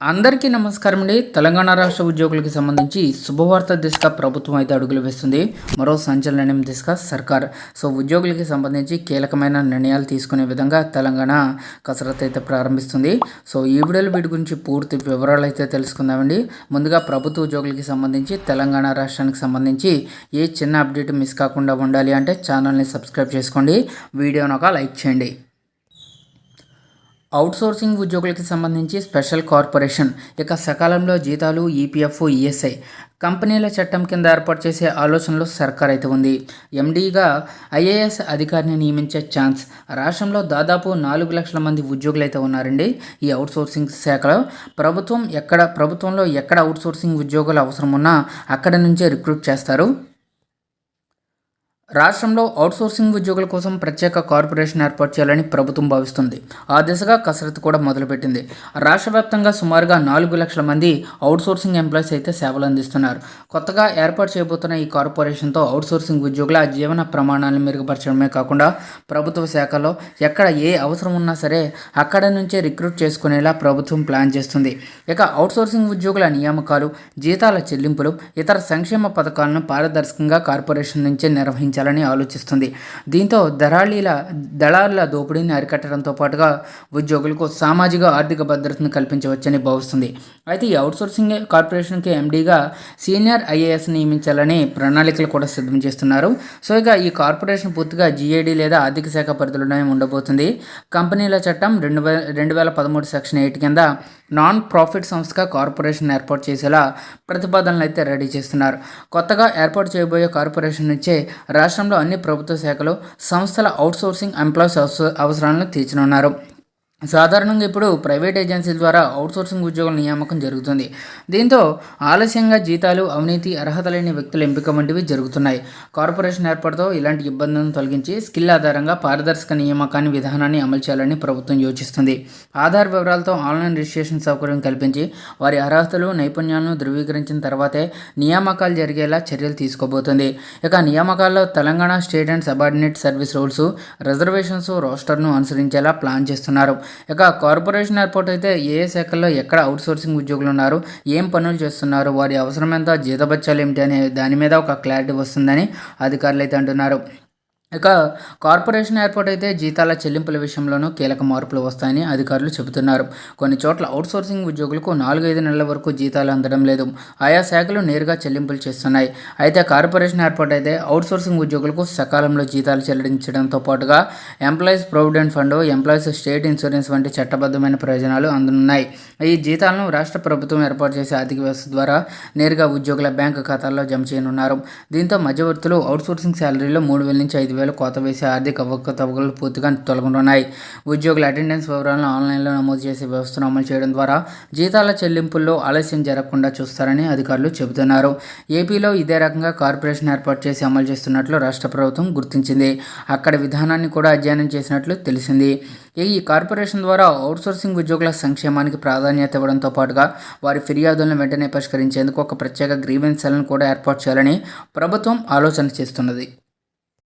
అందరికీ నమస్కారం అండి. తెలంగాణ రాష్ట్ర ఉద్యోగులకు సంబంధించి శుభవార్త దిశగా ప్రభుత్వం అయితే అడుగులు వేస్తుంది. మరో సంచలన నిర్ణయం దిశగా సర్కార్. సో ఉద్యోగులకి సంబంధించి కీలకమైన నిర్ణయాలు తీసుకునే విధంగా తెలంగాణ కసరత్తు అయితే ప్రారంభిస్తుంది. సో ఈ వీడియోలో వీటి గురించి పూర్తి వివరాలు అయితే తెలుసుకుందామండి. ముందుగా ప్రభుత్వ ఉద్యోగులకి సంబంధించి తెలంగాణ రాష్ట్రానికి సంబంధించి ఏ చిన్న అప్డేట్ మిస్ కాకుండా ఉండాలి అంటే ఛానల్ని సబ్స్క్రైబ్ చేసుకోండి. వీడియోని ఒక లైక్ చేయండి. అవుట్సోర్సింగ్ ఉద్యోగులకి సంబంధించి స్పెషల్ కార్పొరేషన్ ఇక సకాలంలో జీతాలు ఈపీఎఫ్ ఈఎస్ఐ. కంపెనీల చట్టం కింద ఏర్పాటు చేసే ఆలోచనలో సర్కార్ అయితే ఉంది. ఎండీగా ఐఏఎస్ అధికారిని నియమించే ఛాన్స్. రాష్ట్రంలో దాదాపు నాలుగు లక్షల మంది ఉద్యోగులు అయితే ఉన్నారండి ఈ అవుట్సోర్సింగ్ శాఖలో. ప్రభుత్వం ఎక్కడ ప్రభుత్వంలో ఎక్కడ అవుట్సోర్సింగ్ ఉద్యోగులు అవసరం ఉన్నా అక్కడ నుంచే రిక్రూట్ చేస్తారు. రాష్ట్రంలో అవుట్సోర్సింగ్ ఉద్యోగుల కోసం ప్రత్యేక కార్పొరేషన్ ఏర్పాటు చేయాలని ప్రభుత్వం భావిస్తుంది. ఆ దిశగా కసరత్తు కూడా మొదలుపెట్టింది. రాష్ట్ర వ్యాప్తంగా సుమారుగా నాలుగు లక్షల మంది అవుట్సోర్సింగ్ ఎంప్లాయీస్ అయితే సేవలు అందిస్తున్నారు. కొత్తగా ఏర్పాటు చేయబోతున్న ఈ కార్పొరేషన్తో అవుట్సోర్సింగ్ ఉద్యోగుల జీవన ప్రమాణాలను మెరుగుపరచడమే కాకుండా ప్రభుత్వ శాఖలో ఎక్కడ ఏ అవసరం ఉన్నా సరే అక్కడ నుంచే రిక్రూట్ చేసుకునేలా ప్రభుత్వం ప్లాన్ చేస్తుంది. ఇక అవుట్సోర్సింగ్ ఉద్యోగుల నియామకాలు జీతాల చెల్లింపులు ఇతర సంక్షేమ పథకాలను పారదర్శకంగా కార్పొరేషన్ నుంచే నిర్వహించారు తగ్గించాలని ఆలోచిస్తుంది. దీంతో దళాళీల దళారుల దోపిడీని అరికట్టడంతో పాటుగా ఉద్యోగులకు సామాజిక ఆర్థిక భద్రతను కల్పించవచ్చని భావిస్తుంది. అయితే ఈ అవుట్సోర్సింగ్ కార్పొరేషన్కి ఎండీగా సీనియర్ ఐఏఎస్ నియమించాలని ప్రణాళికలు కూడా సిద్ధం చేస్తున్నారు. సో ఇక ఈ కార్పొరేషన్ పూర్తిగా జీఏడీ లేదా ఆర్థిక శాఖ పరిధిలోనే ఉండబోతుంది. కంపెనీల చట్టం రెండు వేల రెండు వేల పదమూడు సెక్షన్ ఎయిట్ కింద నాన్ ప్రాఫిట్ సంస్థగా కార్పొరేషన్ ఏర్పాటు చేసేలా ప్రతిపాదనలు అయితే రెడీ చేస్తున్నారు. కొత్తగా ఏర్పాటు చేయబోయే కార్పొరేషన్ నుంచే రాష్ట్రంలో అన్ని ప్రభుత్వ శాఖలు సంస్థల అవుట్సోర్సింగ్ ఎంప్లాయీస్ అవసరాలను తీర్చనున్నారు. సాధారణంగా ఇప్పుడు ప్రైవేట్ ఏజెన్సీల ద్వారా అవుట్సోర్సింగ్ ఉద్యోగుల నియామకం జరుగుతుంది. దీంతో ఆలస్యంగా జీతాలు అవినీతి అర్హత లేని వ్యక్తుల ఎంపిక వంటివి జరుగుతున్నాయి. కార్పొరేషన్ ఏర్పాటుతో ఇలాంటి ఇబ్బందులను తొలగించి స్కిల్ ఆధారంగా పారదర్శక నియామకాన్ని విధానాన్ని అమలు చేయాలని ప్రభుత్వం యోచిస్తుంది. ఆధార్ వివరాలతో ఆన్లైన్ రిజిస్ట్రేషన్ సౌకర్యం కల్పించి వారి అర్హతలు నైపుణ్యాలను ధృవీకరించిన తర్వాతే నియామకాలు జరిగేలా చర్యలు తీసుకోబోతుంది. ఇక నియామకాల్లో Telangana state and subordinate service rules reservations రోస్టర్ను అనుసరించేలా ప్లాన్ చేస్తున్నారు. ఇక కార్పొరేషన్ ఏర్పాటు అయితే ఏ శాఖల్లో ఎక్కడ అవుట్సోర్సింగ్ ఉద్యోగులు ఉన్నారు ఏం పనులు చేస్తున్నారు వారి అవసరమెంత జీతబత్యాలు ఏమిటి అనే దాని మీద ఒక క్లారిటీ వస్తుందని అధికారులు అయితే అంటున్నారు. ఇక కార్పొరేషన్ ఏర్పాటు అయితే జీతాల చెల్లింపుల విషయంలోనూ కీలక మార్పులు వస్తాయని అధికారులు చెబుతున్నారు. కొన్ని చోట్ల అవుట్సోర్సింగ్ ఉద్యోగులకు నాలుగైదు నెలల వరకు జీతాలు అందడం లేదు. ఆయా శాఖలు నేరుగా చెల్లింపులు చేస్తున్నాయి. అయితే కార్పొరేషన్ ఏర్పాటు అయితే అవుట్సోర్సింగ్ ఉద్యోగులకు సకాలంలో జీతాలు చెల్లించడంతో పాటుగా employees provident fund employees state insurance వంటి చట్టబద్ధమైన ప్రయోజనాలు అందున్నాయి ఈ జీతాలను రాష్ట్ర ప్రభుత్వం ఏర్పాటు చేసే ఆర్థిక వ్యవస్థ ద్వారా నేరుగా ఉద్యోగుల బ్యాంకు ఖాతాల్లో జమ చేయనున్నారు. దీంతో మధ్యవర్తులు అవుట్సోర్సింగ్ శాలరీలో మూడు వేల నుంచి ఐదు వేల కోత వేసే ఆర్థిక అవకతవకలు పూర్తిగా తొలగనున్నాయి. ఉద్యోగుల అటెండెన్స్ వివరాలను ఆన్లైన్లో నమోదు చేసే వ్యవస్థను అమలు చేయడం ద్వారా జీతాల చెల్లింపుల్లో ఆలస్యం జరగకుండా చూస్తారని అధికారులు చెబుతున్నారు. ఏపీలో ఇదే రకంగా కార్పొరేషన్ ఏర్పాటు చేసి అమలు చేస్తున్నట్లు రాష్ట్ర ప్రభుత్వం గుర్తించింది. అక్కడ విధానాన్ని కూడా అధ్యయనం చేసినట్లు తెలిసింది. ఈ కార్పొరేషన్ ద్వారా అవుట్సోర్సింగ్ ఉద్యోగుల సంక్షేమానికి ప్రాధాన్యత ఇవ్వడంతో పాటుగా వారి ఫిర్యాదులను వెంటనే పరిష్కరించేందుకు ఒక ప్రత్యేక గ్రీవెన్స్ సెల్ను కూడా ఏర్పాటు చేయాలని ప్రభుత్వం ఆలోచన చేస్తున్నది.